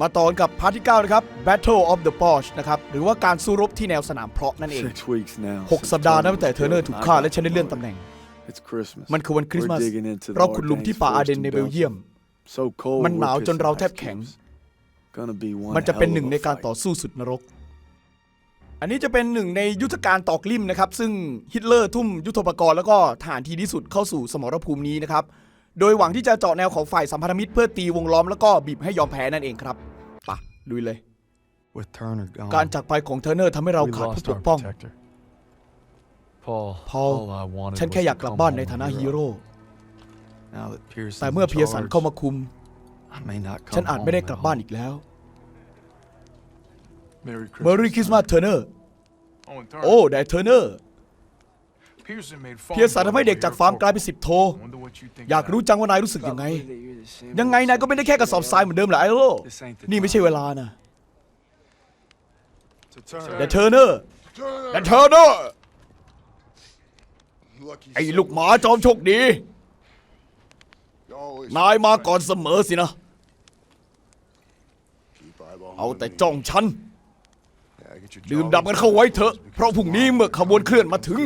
มาต่อกันกับพาร์ทที่ 9 นะครับ Battle of the Porsche นะครับ หรือว่าการสู้รบที่แนวสนามเพาะนั่นเอง Six weeks now. 6สัปดาห์นับตั้งแต่เทอร์เนอร์ถูกฆ่าและฉันได้เลื่อนตำแหน่ง It's Christmas. มันคือวันคริสต์มาส We're digging into the เราขุดหลุมที่ป่าอา Ardennes เดนใน forest เบลเยียม So cold. มันหนาว we're จนเรา pissing แทบ ice แข็ง cubes. Gonna be one มันจะเป็น hell ห of นึ่ง a ในการ fight. ต่อสู้สุดนรก อันนี้จะเป็นหนึ่งในยุทธการตอกลิ่มนะครับ ซึ่งฮิตเลอร์ทุ่มยุทโธปกรณ์แล้วก็ทหารทีที่สุดเข้าสู่สมรภูมินี้นะครับ โดยหวังที่จะเจาะแนวของฝ่ายสัมพันธมิตรเพื่อตีวงล้อมแล้วก็บีบให้ยอมแพ้นั่นเองครับปะลุยเลย With Turner gone, การจากไปของเทอร์เนอร์ทำให้เรา we ขาด lost ผู้ป our กป้อง protector. Paul, Paul, all I wanted ฉัน was แค่อยาก to กลับ come บ้าน home ใน with ฐานะ Earl. ฮีโร่ Now that Pearson's แต่เมื่อ in เพียสัน charge, เข้ามาคุม I may not ฉัน come อาจ home ไม่ได้ at กลับบ้าน all. อีกแล้ว Merry เมอรี่คริสต์มาสเทอร์เนอร์ Oh, and Turner. โอ้ แดดเทอร์เนอร์ Pearson made เพียสันทำให้เด็กจากฟาร์มกลายเป็นสิบโท Wonder what you think อยาก of รู้ that. จังว่านายรู้สึกยังไง ยังไงนายก็ไม่ได้แค่กระสอบทรายเหมือนเดิมแหละไอโลนี่ไม่ใช่เวลานะ To Turner. แต่เทอร์เนอร์แต่เทอร์เนอร์ไอ้ลูกหมาจอมโชคดี นายมาก่อนเสมอสินะ เอาแต่จ้องฉัน ดื่มด่ำกันเข้าไว้เถอะ เพราะพรุ่งนี้เมื่อขบวนเคลื่อนมาถึง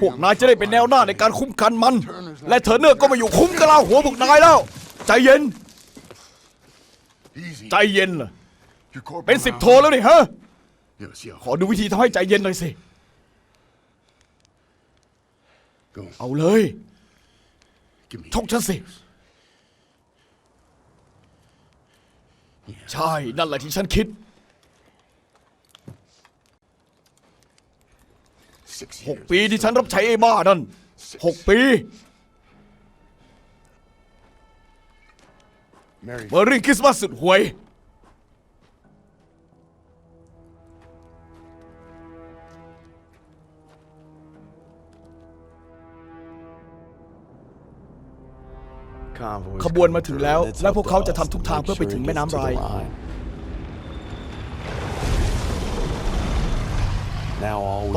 พวกนายจะได้เป็นแนวหน้าในการคุ้มกันมัน และเทอร์เนอร์ก็มาอยู่คุ้มกะลาหัวพวกนายแล้ว ใจเย็น ใจเย็นเหรอเป็นสิบโทแล้วนี่ฮะขอดูวิธีทำให้ใจเย็นหน่อยสิ เอาเลยชกฉันสิ ใช่ นั่นแหละที่ฉันคิด หกปีที่ฉันรับใช้ไอ้บ้านั่นหกปีเมอรี่คริสต์มาสสุดห่วย Convoy's ขบวน coming มาถึง through, แล้ว and it's และ up พวก to เขาจะ us ทำทุก to ทาง make เพื่อไป sure ถึง it แม่ gets น้ำ to ไร the line.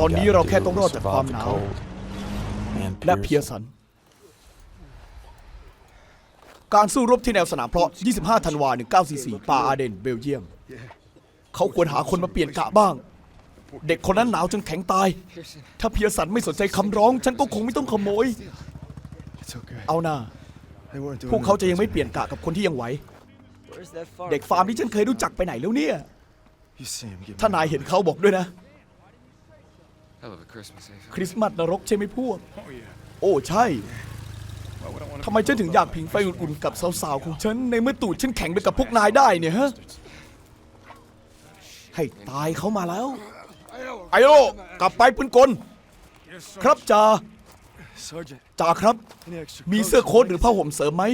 ตอนนี้ gotta เราแค่ do ต้องรอด is จากความ survive ห the นาว cold. And และเพีย Pearson. สัน การสู้รบที่แนวสนามเพาะ 25 ธันวา 1944 ป่าอาเดน เบลเยียม เขาควรหาคนมาเปลี่ยนกะบ้าง เด็กคนนั้นหนาวจนแข็งตาย ถ้าเพียสันไม่สนใจคำร้อง ฉันก็คงไม่ต้องขโมย It's okay. เอาหน้า They weren't doing พวกเขาจะยังไม่เปลี่ยนกะกับคนที่ยังไหว เด็กฟาร์มที่ฉันเคยรู้จักไปไหนแล้วเนี่ย You see him give ถ้านายเห็นเขาบอกด้วยนะ Hell of a Christmas, eh? คริสต์มาสนรกใช่ไหมพวกโอ้ใช่ทำไมฉันถึงอยากผิงไฟอุ่นๆกับสาวๆของฉัน ในเมื่อตูดฉันแข็งไปกับพวกนายได้เนี่ยฮะ ให้ตายเขามาแล้ว ไอโอกลับไปปืนกล ครับจ่า Sergeant, จ่าครับ any extra มี coats? เสื้อโค้ทหรือผ้าห่มเสริมไหม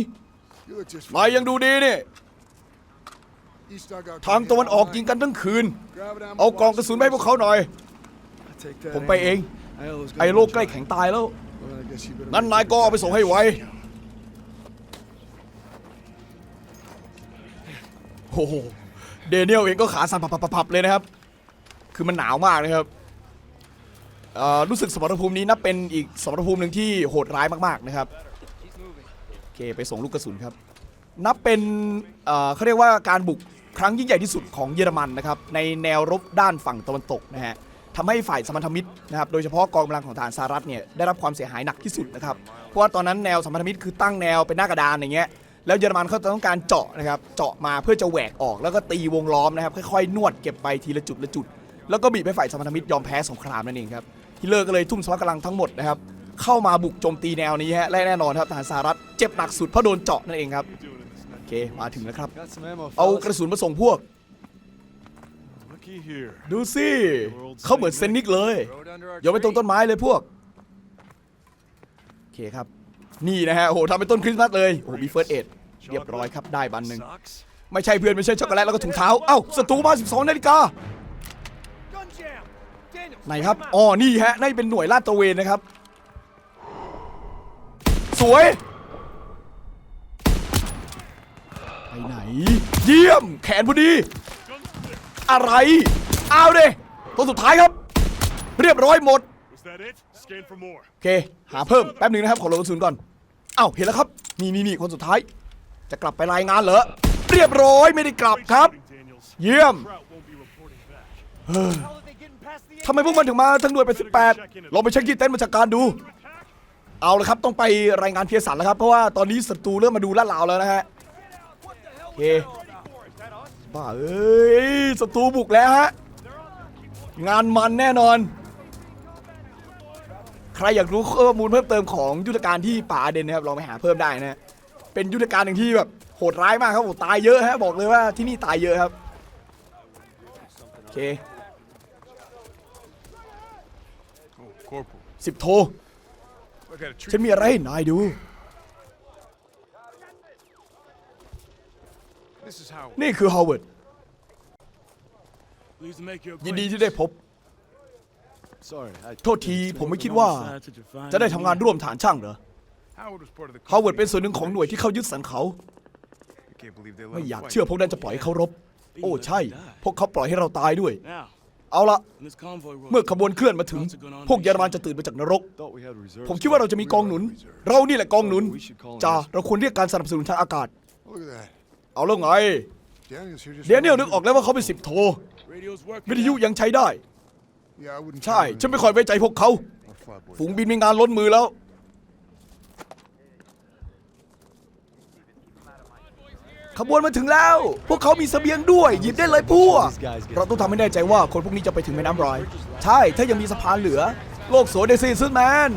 นายยังดูดีนี่ทางตะวันออกยิงกันทั้งคืน เอากองกระสุนไปให้พวกเขาหน่อย I'll take that ผมไปเอง ไอ gonna โล be ใกล้แข็งตายแล้ว งั้นนายก็เอาไปส่งให้ไว โอ้โห เดนิเอลเองก็ขาสั่นปับๆๆเลยนะครับ คือมันหนาวมากนะครับอ่อรู้สึกสมรภูมินี้นับเป็นอีกสมรภูมิหนึ่งที่โหดร้ายมากๆนะครับ โอเค ไปส่งลูกกระสุนครับ นับเป็นเอ่อเขาเรียกว่าการบุกครั้งยิ่งใหญ่ที่สุดของเยอรมันนะครับ ในแนวรบด้านฝั่งตะวันตกนะฮะ ทำให้ฝ่ายสมพันธมิตรนะครับโดยเฉพาะกองกำลังของทหารสหรัฐเนี่ยได้รับความเสียหายหนักที่สุดนะครับเพราะว่าตอนนั้นแนวสมพันธมิตรคือตั้งแนวเป็นหน้ากระดานอย่างเงี้ยแล้วเยอรมันเขาจะต้องการเจาะนะครับเจาะมาเพื่อจะแหวกออก แล้วก็ตีวงล้อมนะครับค่อยๆนวดเก็บไปทีละจุดละจุด แล้วก็บีบให้ฝ่ายสมพันธมิตรยอมแพ้สงครามนั่นเองครับฮิตเลอร์ก็เลยทุ่มสมรรถกำลังทั้งหมดนะครับเข้ามาบุกโจมตีแนวนี้ฮะและแน่นอนครับทหารสหรัฐเจ็บหนักสุดเพราะโดนเจาะนั่นเองครับโอเคมาถึงแล้วครับเอากระสุนมาส่งพวก ดูสิเขาเหมือนเซนนิกเลย Rode under our โยนไปตรง tree. ต้นไม้เลยพวกโอเคครับ นี่นะฮะโอ้โหทำเป็นต้นคริสต์มาสเลยโอ้โหมีเฟิร์สเอ็ดเรียบร้อยครับได้บันหนึ่ง Socks? ไม่ใช่เพื่อนไม่ใช่ช็อกโกแลตแล้วก็ถุงเท้าเอ้าศัตรูมา 12นาฬิกาไหนครับอ๋อนี่ฮะนี่เป็นหน่วยลาดตระเวนนะครับ สวยไปไหน เยี่ยมแขนพอดี อะไร เอาเด้ตัวสุดท้ายครับ เรียบร้อยหมด Was that it? Scan for more. โอเค หาเพิ่มแป๊บหนึงนะครับ ขอลงกระสุนก่อน เอ้าเห็นแล้วครับ นี่นี่นี่คนสุดท้าย จะกลับไปรายงานเหรอ เรียบยบร้อยไม่ได้กลับครับ Daniels. เยี่ยม Trout won't be reporting back. ทำไมพวกมันถึงมาทั้งหน่วยไป 18ลองไปเช็คที่เต็นท์บัญชาการดู เอาละครับ ต้องไปรายงานเพียสันแล้วครับ เพราะว่าตอนนี้ศัตรูเริ่มมาดูลาดราวแล้วนะฮะโอเค บ้าเอ้ยศัตรูบุกแล้วฮะ งานมันแน่นอน ใครอยากรู้ข้อมูลเพิ่มเติมของยุทธการที่ป่าอาเดนนะครับลองไปหาเพิ่มได้นะฮะเป็นยุทธการหนึ่งที่แบบโหดร้ายมากครับโหตายเยอะฮะบอกเลยว่าที่นี่ตายเยอะครับโอเค Oh, Corporal. สิบโท I got a treat. ฉันมีอะไรให้นายดู นี่คือฮาวเวิร์ด Pleased to make your ยินดี acquaintance. ที่ได้พบ Sorry, I โทษทีผมไม่คิดว่า จะได้ทำงานร่วมฐานช่างเหรอ Howard was part of the. ฮาวเวิร์ดเป็นส่วนหนึ่งของหน่วยที่เข้ายึดสันเขา I can't believe they let ไม่ him อยาก fight. เชื่อพวกนั้นจะปล่อยให้เขารบ โอ้ใช่ พวกเขาปล่อยให้เราตายด้วย Now, เอาละ when this convoy rolls เมื่อขบวนเคลื่อนมาถึง พวกเยอรมันจะตื่นมาจากนรก thought we had reserves. ผมคิดว่าเราจะมีกองหนุน เรานี่แหละกองหนุนจ่าเราควรเรียกการสนับสนุนทางอากาศ Look at that. เอาแล้วไง เดี๋ยวเนี่ยนึกออกแล้วว่าเขาเป็นสิบโท วิทยุยังใช้ได้ ใช่ฉันไม่ค่อยไว้ใจพวกเขา ฝูงบินมีงานล้นมือแล้ว ขบวนมาถึงแล้ว พวกเขามีเสบียงด้วย หยิบได้เลยพวก เราต้องทำให้แน่ใจว่าคนพวกนี้จะไปถึงแม่น้ำรอย ใช่ ถ้ายังมีสะพานเหลือ โลกสวยเดซีซึนแมน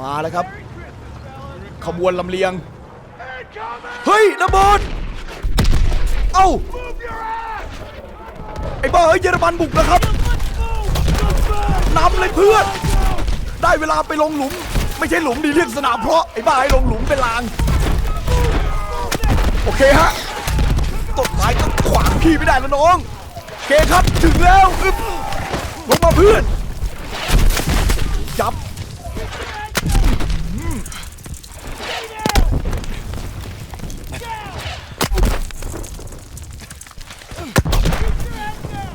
มาแล้วครับ ขบวนลำเลียง เฮ้ยระเบิดเอ้าไอ้บ้าเฮ้ยเยอรมันบุกแล้วครับนำเลยเพื่อน ได้เวลาไปลงหลุม ไม่ใช่หลุมดีเรียกสนามเพราะไอ้บ้าให้ลงหลุมเป็นลาง โอเคฮะต้นไม้ก็ขวางพี่ไม่ได้แล้วน้องโอเคครับถึงแล้วอึ๊บลงมาเพื่อนจับอืม Think it's over.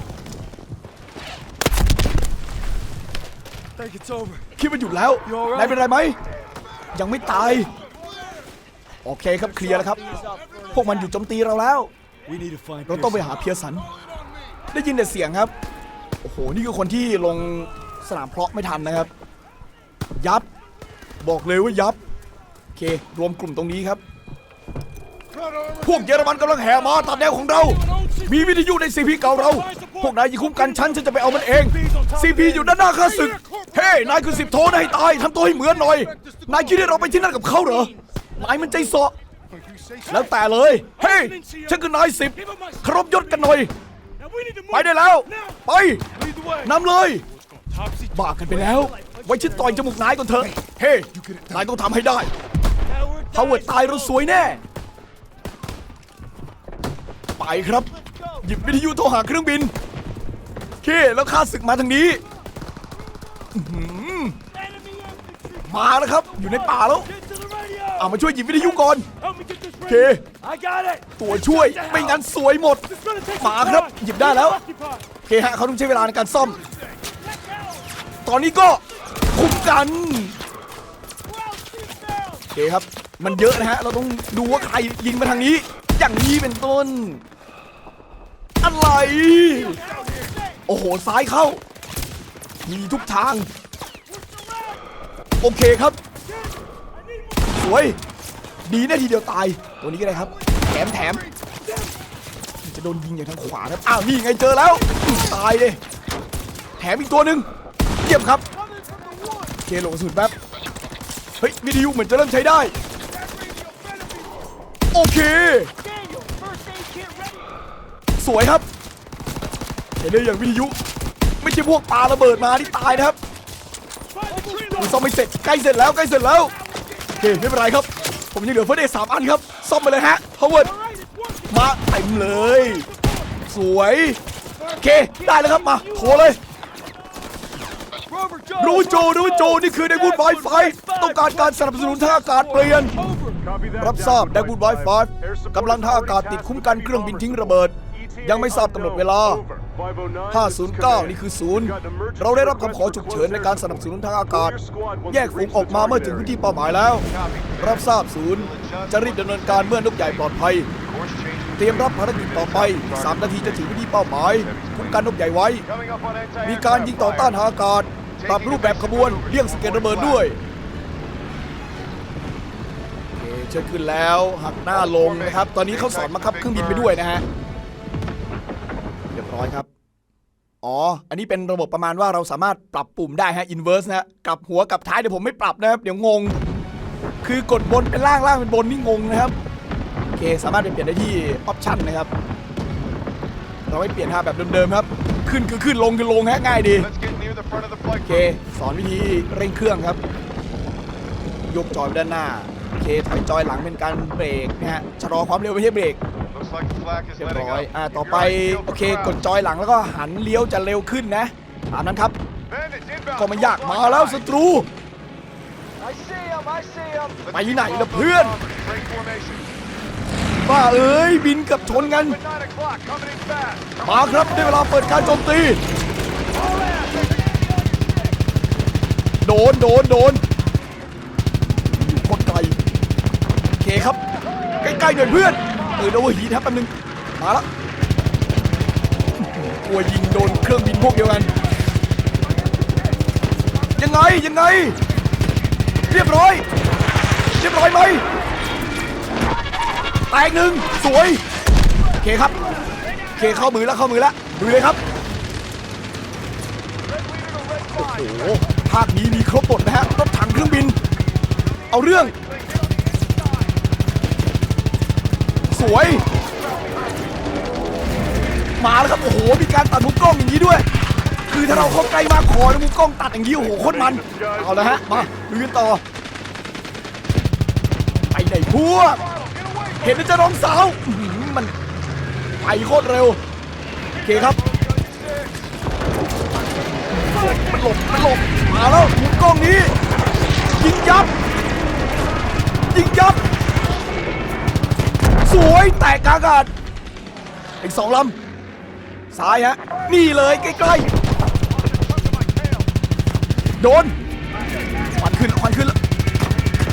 คิดว่าหยุดแล้วนายเป็นไรไหม ยังไม่ตาย โอเคครับเคลียร์แล้วครับ พวกมันหยุดโจมตีเราแล้ว We need to find เราต้องไปหาเพียสัน ได้ยินแต่เสียงครับ โอ้โห นี่คือคนที่ลงสนามเพาะไม่ทันนะครับ ยับ บอกเลยว่ายับ โอเค รวมกลุ่มตรงนี้ครับ พวกเยอรมันกำลังแห่มาตามแนวของเรา มีวิทยุในซีพีเก่าเรา พวกนายยิงคุ้มกันฉันฉันจะไปเอามันเองซีพีอยู่ด้านหน้าข้าศึก เฮ้ นายคือสิบโทนะให้ตายทำตัวให้เหมือนหน่อย นายคิดว่าเราไปที่นั่นกับเขาเหรอ นายมันใจเสาะแล้วแต่เลย เฮ้ฉันคือนายสิบครพยศกันหน่อย ไปได้แล้ว ไป Lead the way. นำเลยบ้ากันไปแล้ว ไว้ฉันต่อยจมูกนายก่อนเถอะ เฮ้ นายต้องทำให้ได้ Howard, ฮาวเวิร์ดตายเราสวยแน่ ครับ หยิบวิทยุโทรหาเครื่องบินโอเคแล้วข้าศึกมาทางนี้อื้อหือมาแล้วครับ อยู่ในป่าแล้วเอามาช่วยหยิบวิทยุก่อนโอเค ตัวช่วยไม่งั้นสวยหมดมาครับหยิบได้แล้ว โอเคฮะเขาต้องใช้เวลาในการซ่อม ตอนนี้ก็คุมกันโอเคครับ มันเยอะนะฮะ เราต้องดูว่าใครยิงมาทางนี้ อย่างนี้เป็นต้น อะไร โอ้โห ซ้ายเข้า มีทุกทาง โอเคครับ สวย ดีนะทีเดียวตาย ตัวนี้ก็ได้ครับ แถมแถม จะโดนยิงอย่างทางขวาครับ อ้าว นี่ไงเจอแล้ว ตายเลย แถมอีกตัวหนึ่งเยี่ยมครับเคลงสุนแป๊บ เฮ้ยวิทยุเหมือนจะเริ่มใช้ได้ โอเค สวยครับเห็นเลยอย่างวิทยุ ไม่ใช่พวกปาระเบิดมาที่ตายนะครับซ่อมไม่เสร็จใกล้เสร็จแล้วใกล้เสร็จแล้วโอเคไม่เป็นไรครับ ผมยังเหลือเฟิร์สเอสามอันครับซ่อมไปเลยฮะฮาวเวิร์ดมาเต็มเลย สวยโอเคได้แล้วครับมาโทรเลยรู้โจรู้โจนี่คือในบูดไวไฟต้องการการสนับสนุนทางอากาศเปลี่ยน รับทราบได้บูดไวไฟกำลังทางอากาศติดคุ้มกันเครื่องบินทิ้งระเบิด ยังไม่ทราบกำหนดเวลา 509 นี่คือศูนย์ เราได้รับคำขอฉุกเฉินในการสนับสนุนทางอากาศ แยกฝูงออกมาเมื่อถึงพื้นที่เป้าหมายแล้ว รับทราบศูนย์ จะรีบดำเนินการเมื่อนกใหญ่ปลอดภัย เตรียมรับภารกิจต่อไป 3 นาทีจะถึงพื้นที่เป้าหมายคุ้มกันนกใหญ่ไว้ มีการยิงต่อต้านทางอากาศ ปรับรูปแบบขบวน เลี่ยงสเก็ตระเบิดด้วยเชิญขึ้นแล้วหักหน้าลงนะครับ ตอนนี้เขาสอนมาขับเครื่องบินไปด้วยนะฮะ ร้อยครับ อ๋อ อันนี้เป็นระบบประมาณว่าเราสามารถปรับปุ่มได้ฮะ inverse นะฮะกลับหัวกลับท้ายเดี๋ยวผมไม่ปรับนะครับเดี๋ยวงง คือกดบนเป็นล่างล่างเป็นบนนี่งงนะครับโอเคสามารถไปเปลี่ยนได้ที่ option นะครับ เราไม่เปลี่ยนท่าแบบเดิมๆครับ ขึ้นคือขึ้นลงคือลงฮะง่ายดีโอเค สอนวิธีเร่งเครื่องครับ ยกจอยไปด้านหน้าโอเคถอยจอยหลังเป็นการเบรกนะฮะชะลอความเร็วไม่ใช่เบรก เรียบร้อยอ่าต่อไปโอเคกดจอยหลังแล้วก็หันเลี้ยวจะเร็วขึ้นนะตามนั้นครับก็ไม่ยากมาแล้วศัตรูไปไหนล่ะเพื่อนบ้าเอ้ยบินกับชนกันมาครับได้เวลาเปิดการโจมตี โดนโดนโดนอยู่คนไกลโอเคครับใกล้ๆหน่อยเพื่อน เออโดนหีครับแป๊บนึงมาแล้วกลัวยิงโดนเครื่องบินพวกเดียวกัน ยังไงยังไง เรียบร้อย เรียบร้อยไหมแตกหนึ่งสวยโอเคครับโอเคเข้ามือแล้วเข้ามือแล้วดูเลยครับโอ้โหภาคนี้มีครบหมดนะฮะรถถังเครื่องบิน เอาเรื่อง สวย มาแล้วครับโอ้โหมีการตัดมุมกล้องอย่างนี้ด้วย คือถ้าเราเข้าใกล้มากขอนะมุมกล้องตัดอย่างนี้โอ้โหโคตรมันเอาละฮะมาดูกันต่อไปไหนพวกเห็นนะน้องสาวมันไปโคตรเร็วโอเคครับมันหลบมันหลบมาแล้วมุมกล้องนี้ยิงยับยิงยับ สวยแตกกลางอากาศอีกสองลำซ้ายฮะ นี่เลยใกล้ๆ โดนควันขึ้นควันขึ้นแล้ว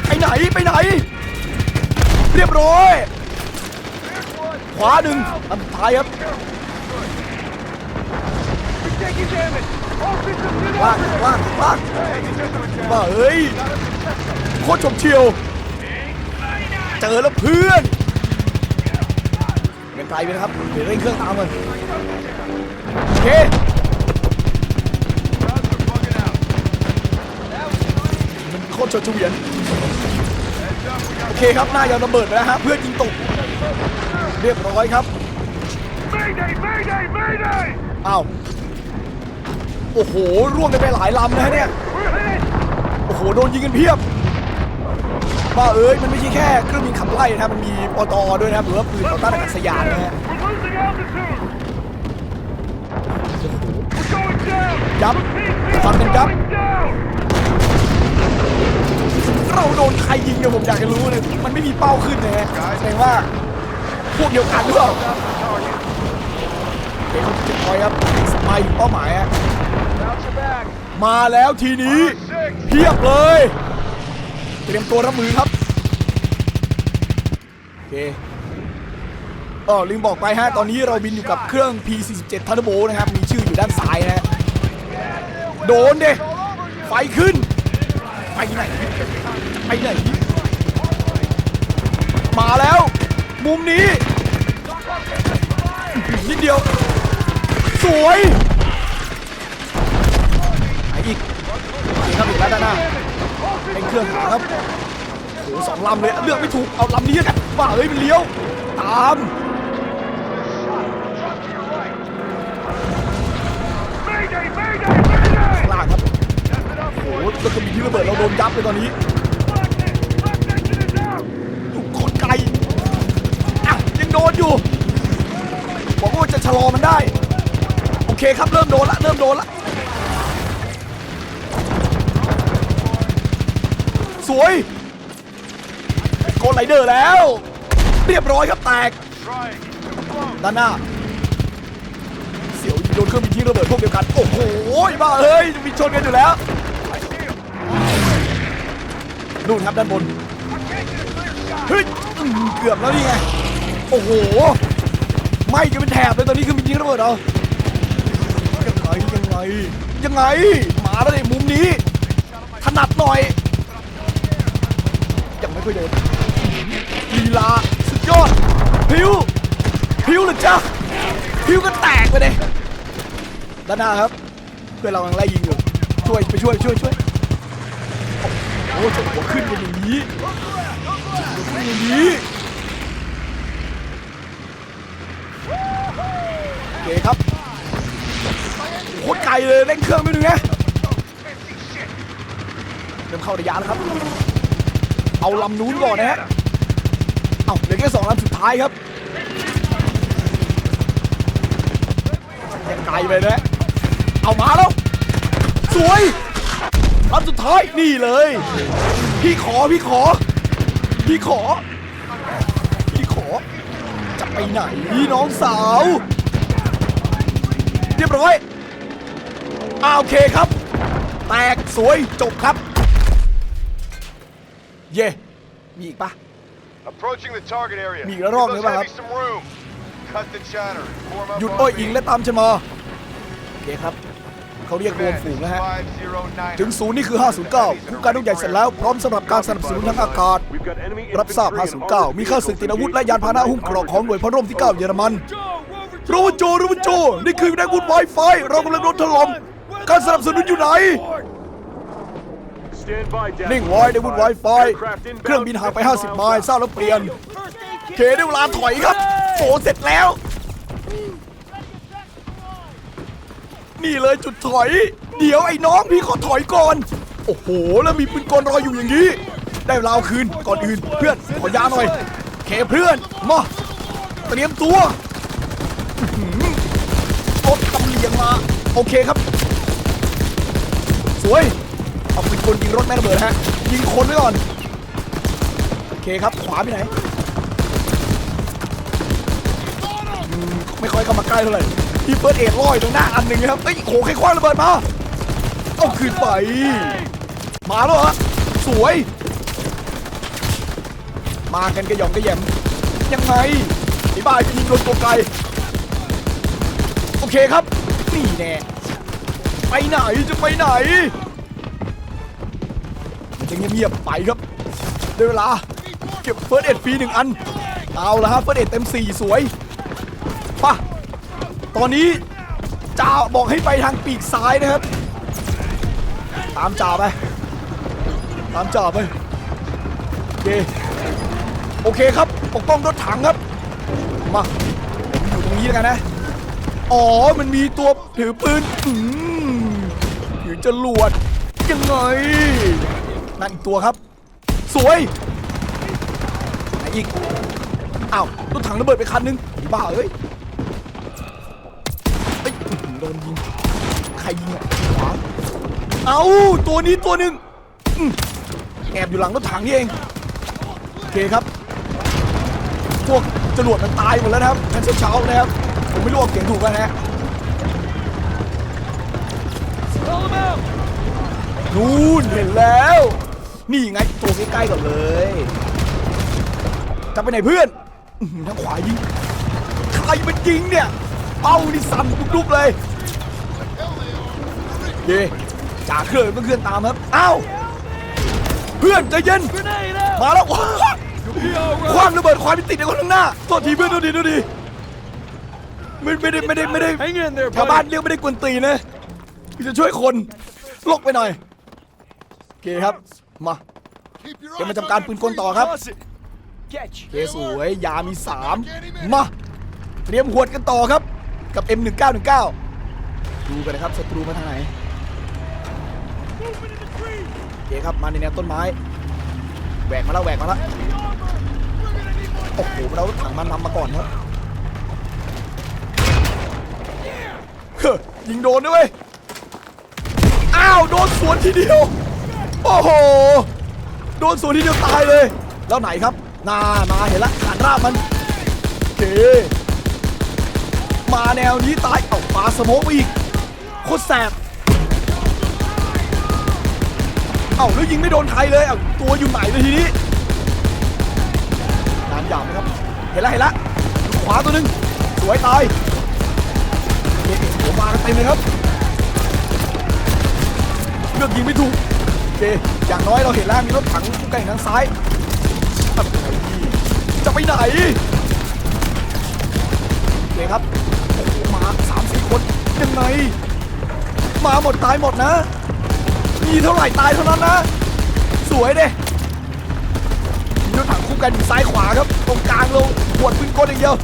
ไปไหนไปไหน เรียบร้อย ขวาหนึ่งลำท้ายครับว่างว่างว่างว่าเฮ้ยโคตรชมเชียว เจอแล้วเพื่อน ไกลไปนะครับ เดี๋ยวเร่งเครื่องตามมันโอเคมันโคตรชดเฉวียนโอเคครับหน้ายางระเบิดไปแล้วฮะเพื่อนยิงตก เรียบร้อยครับอ้าวโอ้โหร่วงกันไปหลายลำนะฮะเนี่ยโอ้โหโดนยิงกันเพียบ บ้าเอ้ยมันไม่ใช่แค่เครื่องบินขับไล่นะครับมันมีปตอด้วยนะครับหรือว่าปืนต่อต้านอากาศยานนะฮะยับฟันกันยับเราโดนใครยิงเนี่ยผมอยากจะรู้เลยมันไม่มีเป้าขึ้นนะฮะแสดงว่าพวกเดียวกันหรือเปล่าเด็กเขาจะคอยครับสไปเป้าหมายฮะมาแล้วทีนี้เพียบเลย เตรียมตัวรับมือครับ โอเคอ๋อลืมบอกไปฮะ ตอนนี้เราบินอยู่กับเครื่อง P47 Thunderbolt นะครับ มีชื่ออยู่ด้านซ้ายนะฮะ โดนเดไฟขึ้น ไปไหน ไปไหน มาแล้ว มุมนี้ นิดเดียว สวยไหนอีกนี่ครับอีกแล้วด้านหน้า เป็นเครื่องหาครับโอ้โหสองลำเลยเลือกไม่ถูกเอาลำนี้แล้วกันว่าเฮ้ยมันเลี้ยวตามข้างล่างครับโอ้โหแล้วก็มีที่ระเบิดเราโดนยับเลยตอนนี้อยู่โคตรไกลอะยังโดนอยู่บอกว่าจะชะลอมันได้ โอเคครับเริ่มโดนละเริ่มโดนละ สวยโกลไลเดอร์แล้ว เรียบร้อยครับแตก ด้านหน้า เสียวอยู่โดนเครื่องบินทิ้งระเบิดพวกเดียวกัน โอ้โหบ้าเฮ้ยมีชนกันอยู่แล้วนู่นครับด้านบน เฮ้ยอื้อหือเกือบแล้วนี่ไง โอ้โหไหม่จะเป็นแถบเลยตอนนี้เครื่องบินทิ้งระเบิดเหรอยังไงยังไงยังไง มาแล้วในมุมนี้ ถนัดหน่อย ยังไม่ค่อยโดนลีลาสุดยอดพิวพิวเลยจ้ะพิวก็แตกไปเลยด้านหน้าครับ เพื่อนเรากำลังไล่ยิงอยู่ช่วยไปช่วยช่วยช่วยโอ้โหจะหัวขึ้นกันอย่างนี้หัวขึ้นอย่างนี้โอเคครับโคตรไกลเลยเร่งเครื่องไม่ถึงไงเริ่มเข้าระยะแล้วครับ เอาลำนู้นก่อนนะฮะเอาเหลือแค่สองลำสุดท้ายครับยังไกลไปนะเอามาแล้ว สวยลำสุดท้ายนี่เลย พี่ขอพี่ขอ พี่ขอ พี่ขอ จะไปไหนน้องสาว เรียบร้อยอาโอเคครับ แตกสวยจบครับ เย่มีอีกปะ Approaching the target area. มีอีกระรอกหรือเปล่าครับ Give those heavy some room. Cut the chatter. Form up หยุด on อ้อย me. อิงและตามฉันมาโอเคครับ เขาเรียกรวม Command, ฝูง this นะ is ฮะ 509. ถึงศูนย์นี่คือ 509ผู้การทุกอย่างเสร็จแล้วพร้อมสำหรับการสนับสนุนทางอากาศรับทราบ509 มีข้าศึกติดอาวุธและยานพาหนะหุ้มเกรอกของหน่วยพลร่มที่ 9 เยอรมัน Joe, Rover โรวันโจโรวันโจ นี่คือแนวบุญไวไฟ เรากำลังโดนถล่มการสนับสนุนอยู่ไหน นิ่งไว้ในบุญไวไฟ เครื่องบินห่างไป 50 ไมล์ทราบแล้วเปลี่ยน เคได้เวลาถอยครับโอ้เสร็จแล้ว นี่เลยจุดถอย เดี๋ยวไอ้น้องพี่ขอถอยก่อน โอ้โห แล้วมีปืนกลรออยู่อย่างนี้ ได้เวลาเอาคืนก่อนอื่นเพื่อนขอยาหน่อย เคเพื่อนมาเตรียมตัวอื้อหือรถตำเลียงมา โอเคครับ สวย เอาปืนกลยิงรถแม่ระเบิดฮะยิงคนไว้ก่อนโอเคครับขวาไปไหนไม่ค่อยเข้ามาใกล้เท่าไหร่ที่เฟิร์สเอ็ดลอยตรงหน้าอันหนึ่งนะครับเอ้ยโหใครคว้างระเบิดมาเอาคืนไปมาแล้วฮะสวย มากันกระยอมกระแยมยังไงไอ้บ้าจะยิงโดนตัวไกลโอเคครับนี่แน่ไปไหนจะไปไหน มันจะเงียบๆไปครับได้เวลาเก็บเฟิร์สเอ็ดฟรีหนึ่งอัน เอาละฮะเฟิร์สเอ็ดเต็มสี่สวยป่ะตอนนี้จ่าบอกให้ไปทางปีกซ้ายนะครับ ตามจ่าไป ตามจ่าไป โอเค โอเคครับ ปกป้องรถถังครับ มาผมอยู่ตรงนี้แล้วกันนะ อ๋อ มันมีตัวถือปืน อืมถือจรวดยังไง นั่นอีกตัวครับ สวยไหนอีกอ้าวรถถังระเบิดไปคันนึงบ้าเอ้ยเอ้ยโดนยิงใครยิงอะขวาเอาตัวนี้ตัวหนึ่งแอบอยู่หลังรถถังนี่เองโอเคครับ พวกจรวดมันตายหมดแล้วนะครับทันเช้าๆนะครับผมไม่รู้ว่าเสียงถูกกันนะฮะนู่นเห็นแล้ว นี่ไงตัวใกล้ๆก่อนเลยจะไปไหนเพื่อนทางขวายิงใครมันยิงเนี่ยเป้านี่สั่นดุกๆเลยเย่จ่าเครื่องเพื่อนเคลื่อนตามครับอ้าวเพื่อนใจเย็นมาแล้วคว้างระเบิดควายไปติดในคนข้างหน้าโทษทีเพื่อนโทษทีโทษทีไม่ไม่ได้ไม่ได้ไม่ได้ Hang in there, ชาวบ้านเรียกไม่ได้กวนตีนะจะช่วยคนลกไปหน่อยโอเคครับ มาเดี๋ยวมา eyes ทำการปืนกลต่อครับเคสวยยามี 3 มาเตรียมหวดกันต่อครับกับ M1919 ดูกันนะครับศัตรูมาทางไหนโอเคครับมาในแนวต้นไม้แหวกมาแล้วแหวกมาแล้วโอ้โหเราถังมันนำมาก่อนครับเฮ้ยยิงโดนด้วยอ้าวโดนสวนทีเดียว โอ้โห โดนสวนทีเดียวตายเลย แล้วไหนครับนานาเห็นละขานราบมันเคมาแนวนี้ตายเอาปาสโมกไปอีก โคตรแสบ เอ้าแล้วยิงไม่โดนใครเลยเอ้าตัวอยู่ไหนเลยทีนี้ตามหยาบนะครับ เห็นแล้วเห็นแล้วขวาตัวหนึ่งสวยตายเอ๊ะโอ้มากันเต็มเลยครับเลือกยิงไม่ถูก เคอย่างน้อยเราเห็นแล้วมีรถถังคู่กันทางซ้ายจะไปไหนโอเคครับโอ้โหมาสามสี่คนยังไงมาหมดตายหมดนะ มีเท่าไหร่ตายเท่านั้นนะ สวยเด้มีรถถังคู่กันอยู่ซ้ายขวาครับ ตรงกลางเราหวดปืนกลอย่างเดียว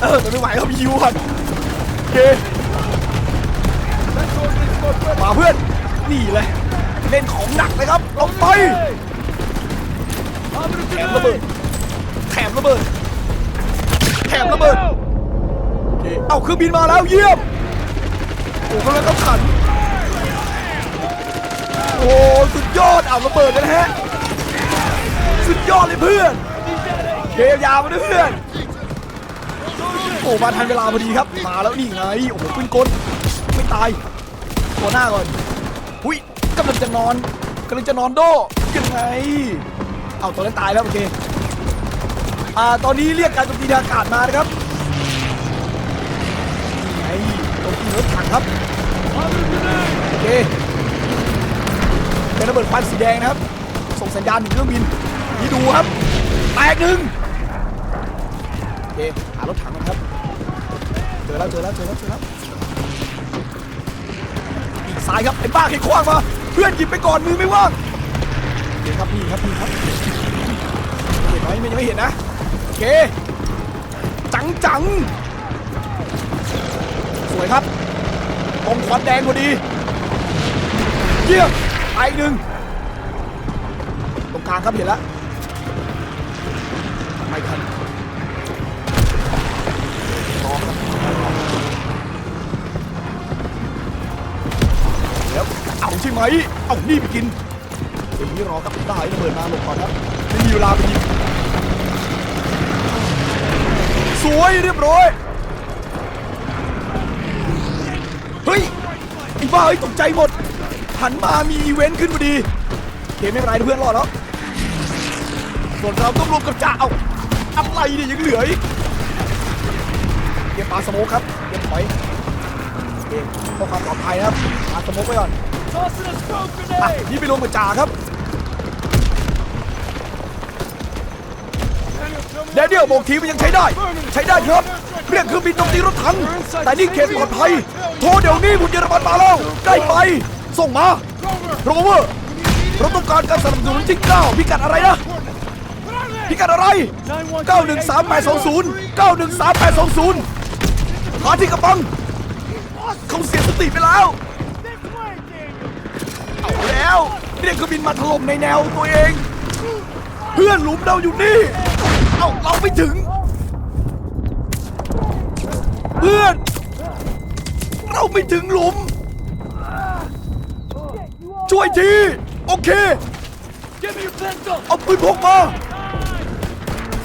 เออแต่ไม่ไหวครับยิวก่อนโอเคมาเพื่อนนี่เลย เล่นของหนักเลยครับลงไปแถมระเบิดแถมระเบิดแถมระเบิดโอเอาเครื่องบินมาแล้วเยี่ยมโอ้กำลังต้องขันโอ้สุดยอดเอาระเบิดกันฮะสุดยอดเลยเพื่อนเกมยาวมาด้วยเพื่อนโอ้มาทันเวลาพอดีครับมาแล้วนี่ไงโอ้โหปืนกลไม่ตายตัวหน้าก่อนหุ้ย กำลังจะนอนกำลังจะนอนโดยังไง เอาตัวนั้นตายแล้วโอเค อ่าตอนนี้เรียกการโจมตีทางอากาศมานะครับไอ้โจมตีรถถังครับโอเคเป็นระเบิดควันสีแดงนะครับ ส่งสัญญาณถึงเครื่องบินนี่ดูครับแตกหนึ่งโอเคหารถถังกันครับเจอแล้วเจอแล้วเจอแล้วเจอแล้วอีกซ้ายครับไอ้บ้าแค่คว้างมา เพื่อนหยิบไปก่อนมือไม่ว่างเห็นครับนี่ครับนี่ครับเห็นไหมไม่ยังไม่เห็นนะโอเค จังจังสวยครับตรงควันแดงพอดีเยี่ยมไปหนึ่งตรงกลางครับเห็นแล้วไม่ทัน ใช่ไหม เอานี่ไปกินเดี๋ยวนี้รอกับได้ระเบิดมาหลบก่อนครับไม่มีเวลาไปยิงสวยเรียบร้อย เฮ้ยไอ้บ้าไอ้ยตกใจหมด หันมามีอีเวนต์ขึ้นพอดีโอเคไม่เป็นไรเพื่อนรอดแล้วส่วนเราต้องรวมกับจ่าเอาอะไรเนี่ยยังเหลืออีกเก็บปลาสโมกครับเก็บถอยโอเคเพื่อความปลอดภัยนะครับปลาสโมกไว้ก่อน อะนี่ไปรวมกับจ่าครับเดเดียลบอกทีมันยังใช้ได้ ใช้ได้ครับ เรียกเครื่องบินโจมตีรถถัง แต่นี่เขตปลอดภัย โทรเดี๋ยวนี้บุญเยอรมันมาแล้ว ได้ไป ส่งมา โรเวอร์เราต้องการการสนับสนุนที่9พิกัดอะไรนะ พิกัดอะไร 913820 913820หาที่กระบัง เขาเสียสติไปแล้ว เอาแล้ว เรียกเครื่องบินมาถล่มในแนวตัวเอง เพื่อนหลุมเราอยู่นี่ เอาเราไม่ถึง เพื่อน เราไม่ถึงหลุม ช่วยทีโอเค เอาปืนพกมา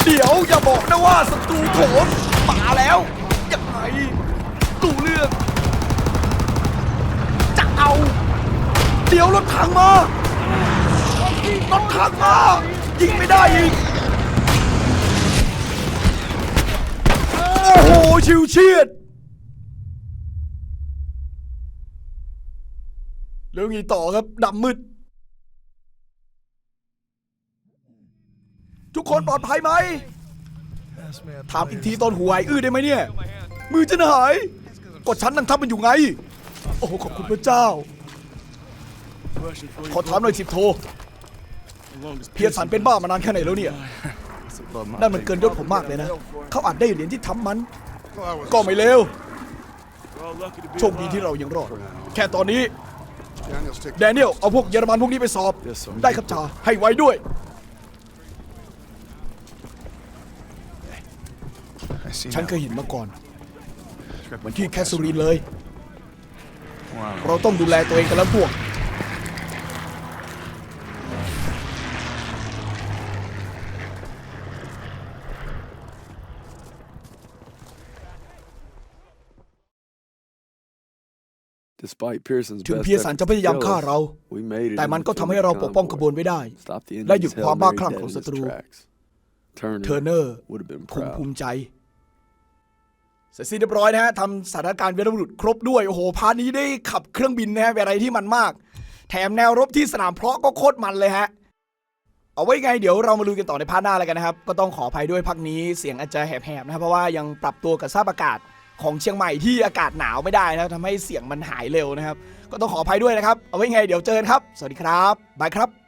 เดี๋ยวอย่าบอกนะว่าศัตรูโถมมาแล้วยังไงดูเรือง เดี๋ยวรถถังมารถถังมายิงไม่ได้อีก โอ้โห ชิวเชียดเรื่องนี้ต่อครับดำมืด ทุกคนปลอดภัยไหม ถามอีกทีตอนหัวไอ้อื้อได้ไหมเนี่ย มือฉันหาย กดชั้นนั่งทับมันอยู่ไง โอ้ขอบคุณพระเจ้า ขอถามหน่อยสิบโท เพียรสันเป็นบ้ามานานแค่ไหนแล้วเนี่ย นั่นมันเกินยศผมมากเลยนะ เขาอาจได้เหรียญที่ทำมัน Well, I was ก็ไม่เลว We're all lucky to be โชคดีที่เรายังรอด แค่ตอนนี้ Daniel's taking แดเนียลเอาพวกเยอรมันพวกนี้ไปสอบ Yes, sir. ได้ครับจ่าให้ไว้ด้วย I see ฉัน now. เคยเห็นมาก่อนเหมือนที่แคสซูรีนเลย Wow. เราต้องดูแลตัวเองกันแล้วพวก ถึง best เพียสัน efforts จะพ to ยายาม kill ฆ่า us, เรา we made it แต่มัน in ก็ the ทำให้เราปกป้องขบวน convoy. ไว้ได้ Stop the และหยุด enemy's ความ Hail บ้า Mary คลั่ง dead ของ in ศั its ตรู tracks. Turner เทอร์เนอร์ would have been คง proud. ภูมิใจ เสร็จสิ้นเรียบร้อยนะฮะทำสถานการณ์วีรบุรุษครบด้วย โอ้โห พาร์ทนี้ได้ขับเครื่องบินนะฮะเป็นอะไรที่มันมาก แถมแนวรบที่สนามเพาะก็โคตรมันเลยฮะ เอาไว้ไงเดี๋ยวเรามาลุยกันต่อในพาร์ทหน้าแล้วกันนะครับ ก็ต้องขออภัยด้วยพักนี้เสียงอาจจะแหบๆนะครับเพราะว่ายังปรับตัวกับสภาพอากาศ ของเชียงใหม่ที่อากาศหนาวไม่ได้นะครับทำให้เสียงมันหายเร็วนะครับ ก็ต้องขออภัยด้วยนะครับ เอาไว้ไงเดี๋ยวเจอกันครับ สวัสดีครับ บายครับ